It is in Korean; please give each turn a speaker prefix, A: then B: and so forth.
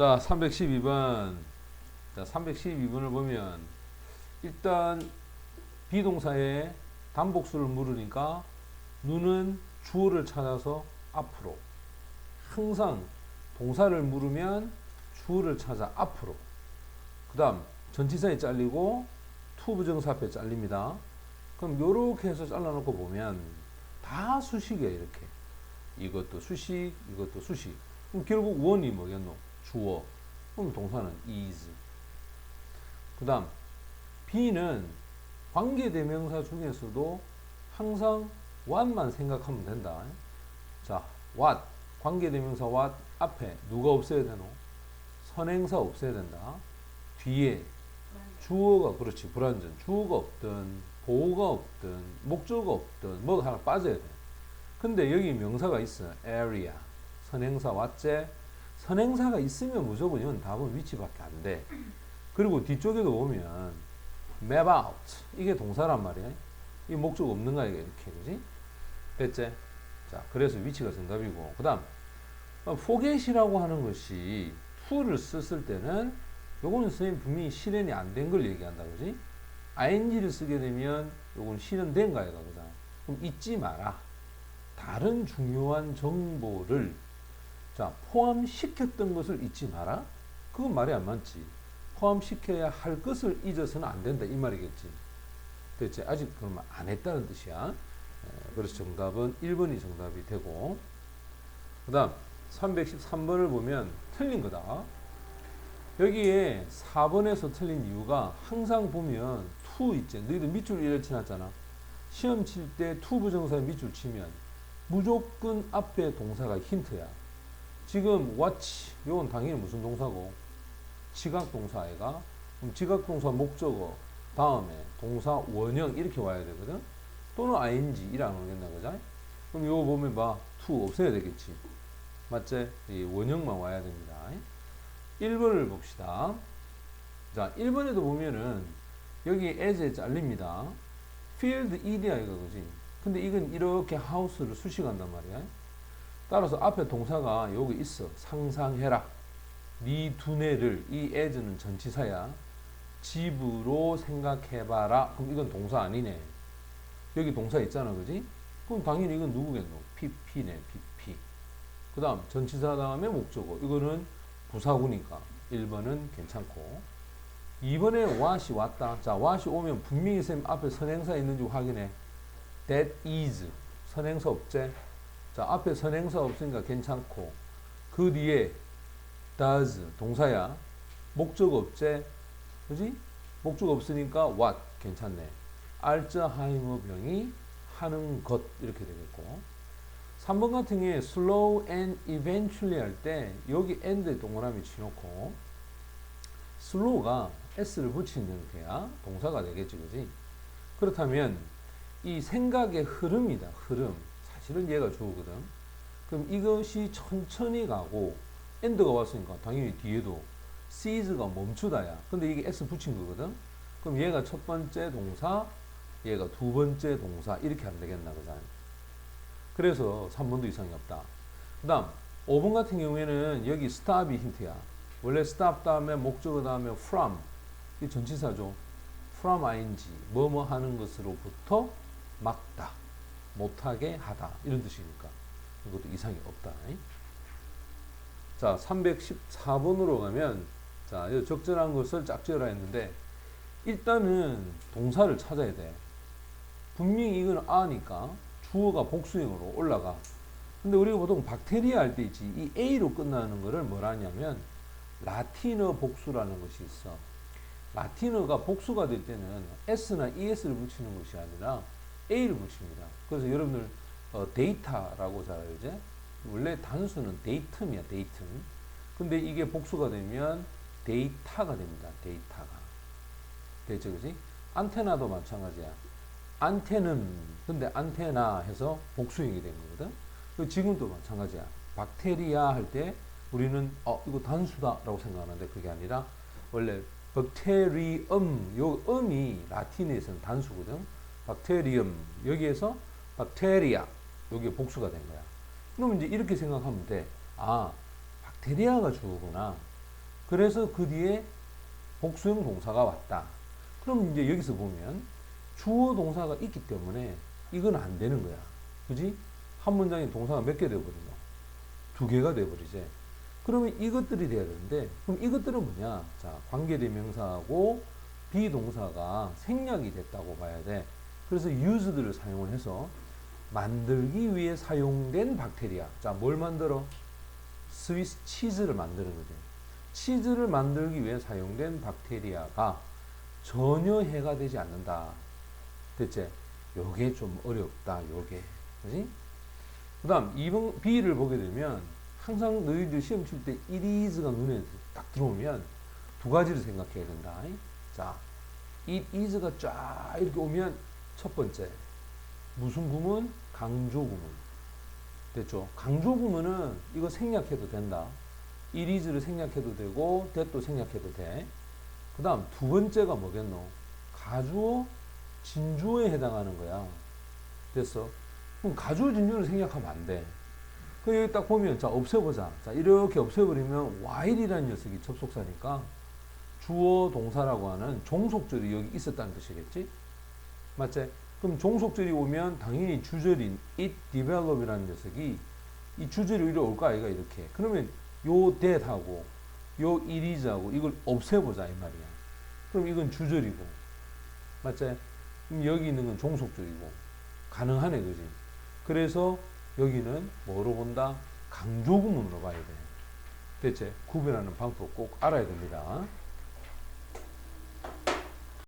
A: 자, 312번. 자, 312번을 보면 일단 비동사에 단복수를 물으니까 눈은 주어를 찾아서 앞으로. 항상 동사를 물으면 주어를 찾아 앞으로. 그 다음 전치사에 잘리고 투 부정사 앞에 잘립니다. 그럼 요렇게 해서 잘라놓고 보면 다 수식이에요, 이렇게. 이것도 수식, 이것도 수식. 그럼 결국 원이 뭐겠노? 주어. 그럼 동사는 is. 그 다음, B는 관계대명사 중에서도 항상 what만 생각하면 된다. 자, what. 관계대명사 what 앞에 누가 없어야 되노? 선행사 없어야 된다. 뒤에 주어가 그렇지 불완전 주어가 없든 보호가 없든 목적어가 없든 뭐 하나 빠져야 돼. 근데 여기 명사가 있어. area. 선행사 왔제. 선행사가 있으면 무조건 이건 답은 위치밖에 안 돼. 그리고 뒤쪽에도 보면 map out. 이게 동사란 말이야. 이 목적 없는 거야, 이게 이렇게. 그지? 됐지? 자, 그래서 위치가 정답이고. 그 다음, forget이라고 하는 것이 to를 썼을 때는 요거는 선생님 분명히 실현이 안 된 걸 얘기한다. 그지? ing를 쓰게 되면 요건 실현된 거야, 그죠? 그럼 잊지 마라. 다른 중요한 정보를 자, 포함시켰던 것을 잊지 마라? 그건 말이 안 맞지. 포함시켜야 할 것을 잊어서는 안 된다. 이 말이겠지. 됐지? 아직 그러면 안 했다는 뜻이야. 에, 그래서 정답은 1번이 정답이 되고. 그 다음, 313번을 보면 틀린 거다. 여기에 4번에서 틀린 이유가 항상 보면 to 있지. 너희들 밑줄 이래 치놨잖아. 시험 칠때 to 부정사에 밑줄 치면 무조건 앞에 동사가 힌트야. 지금 watch 이건 당연히 무슨 동사고 지각 동사 아이가 그럼 지각 동사 목적어 다음에 동사 원형 이렇게 와야 되거든. 또는 ing 이랑 오겠나 그자? 그럼 이거 보면 봐 to 없애야 되겠지. 맞지? 이 원형만 와야 됩니다. 1번을 봅시다. 자, 1번에도 보면은 여기 as에 잘립니다. field ed야 이거 그지? 근데 이건 이렇게 house를 수식한단 말이야. 따라서 앞에 동사가 여기 있어. 상상해라. 네 두뇌를 이 as는 전치사야. 집으로 생각해봐라. 그럼 이건 동사 아니네. 여기 동사 있잖아, 그지? 그럼 당연히 이건 누구겠노? pp네, pp. 그 다음 전치사 다음에 목적어. 이거는 부사구니까 1번은 괜찮고 2번에 what이 왔다. 자, what이 오면 분명히 쌤 앞에 선행사 있는지 확인해. that is 선행사 없제. 자, 앞에 선행사 없으니까 괜찮고 그 뒤에 does 동사야. 목적 없제. 그지? 목적 없으니까 what 괜찮네. 알츠하이머 병이 하는 것 이렇게 되겠고 3번 같은 경우에 slow and eventually 할 때 여기 end에 동그라미 치놓고 slow가 s를 붙이는 형태야 동사가 되겠지 그지 그렇다면 이 생각의 흐름이다 흐름 사실은 얘가 주어거든 그럼 이것이 천천히 가고 end가 왔으니까 당연히 뒤에도 sees가 멈추다야 근데 이게 s 붙인 거거든 그럼 얘가 첫 번째 동사 얘가 두 번째 동사 이렇게 하면 되겠나 그잖아 그래서 3번도 이상이 없다. 그 다음 5번 같은 경우에는 여기 stop이 힌트야. 원래 stop 다음에 목적어 다음에 from 이 전치사죠. from ing 뭐뭐 하는 것으로부터 막다. 못하게 하다. 이런 뜻이니까 이것도 이상이 없다. 자 314번으로 가면 자 적절한 것을 짝지어라 했는데 일단은 동사를 찾아야 돼. 분명히 이건 아니까 주어가 복수형으로 올라가. 근데 우리가 보통 박테리아 할 때 있지. 이 A로 끝나는 거를 뭐라 하냐면 라틴어 복수라는 것이 있어. 라틴어가 복수가 될 때는 S나 ES를 붙이는 것이 아니라 A를 붙입니다. 그래서 여러분들 어, 데이터라고 잘 알지? 원래 단수는 데이텀이야, 데이텀. 근데 이게 복수가 되면 데이터가 됩니다, 데이터가. 됐죠, 그지? 안테나도 마찬가지야. 안테는 근데 안테나 해서 복수형이 된 거거든. 그 지금도 마찬가지야. 박테리아 할 때 우리는 어 이거 단수다 라고 생각하는데 그게 아니라 원래 박테리엄 요 음이 라틴에서는 단수거든. 박테리엄 여기에서 박테리아 여기 복수가 된 거야. 그럼 이제 이렇게 생각하면 돼. 아 박테리아가 주어구나. 그래서 그 뒤에 복수형 동사가 왔다. 그럼 이제 여기서 보면 주어 동사가 있기 때문에 이건 안 되는 거야. 그지? 한 문장에 동사가 몇 개 되어버린다. 두 개가 돼버리지. 그러면 이것들이 돼야 되는데, 그럼 이것들은 뭐냐? 자, 관계대명사하고 비동사가 생략이 됐다고 봐야 돼. 그래서 used를 사용을 해서 만들기 위해 사용된 박테리아. 자, 뭘 만들어? 스위스 치즈를 만드는 거죠. 치즈를 만들기 위해 사용된 박테리아가 전혀 해가 되지 않는다. 됐지? 요게 좀 어렵다. 요게. 그지? 그 다음, 2번, B를 보게 되면 항상 너희들 시험 칠 때 it is가 눈에 딱 들어오면 두 가지를 생각해야 된다. 자, it is가 쫙 이렇게 오면 첫 번째, 무슨 구문? 강조 구문. 됐죠? 강조 구문은 이거 생략해도 된다. is를 생략해도 되고, that도 생략해도 돼. 그 다음 두 번째가 뭐겠노? 가주어, 진주어에 해당하는 거야. 됐어? 그럼 가주어, 진주어를 생략하면 안 돼. 그 여기 딱 보면 자 없애보자. 자 이렇게 없애버리면 while이라는 녀석이 접속사니까 주어 동사라고 하는 종속절이 여기 있었다는 뜻이겠지? 맞지? 그럼 종속절이 오면 당연히 주절인 it develop이라는 녀석이 이 주절이 위로 올 거 아이가 이렇게. 그러면 요 that하고 요 it is하고 이걸 없애보자 이 말이야. 그럼 이건 주절이고 맞지? 그럼 여기 있는 건 종속절이고 가능하네 그지? 그래서 여기는 뭐로 본다? 강조구문으로 봐야 돼. 대체 구별하는 방법 꼭 알아야 됩니다.